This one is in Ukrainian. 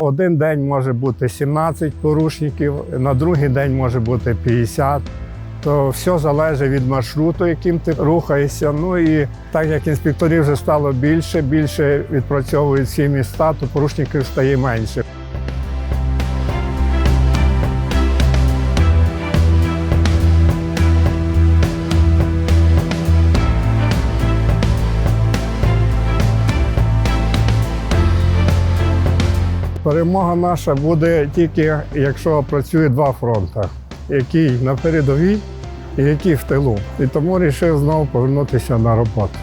один день може бути 17 порушників, на другий день може бути 50. То все залежить від маршруту, яким ти рухаєшся. Ну і так як інспекторів вже стало більше, більше відпрацьовують всі міста, то порушників стає менше. Перемога наша буде тільки, якщо працює два фронти, який на передовій і який в тилу. І тому вирішив знову повернутися на роботу.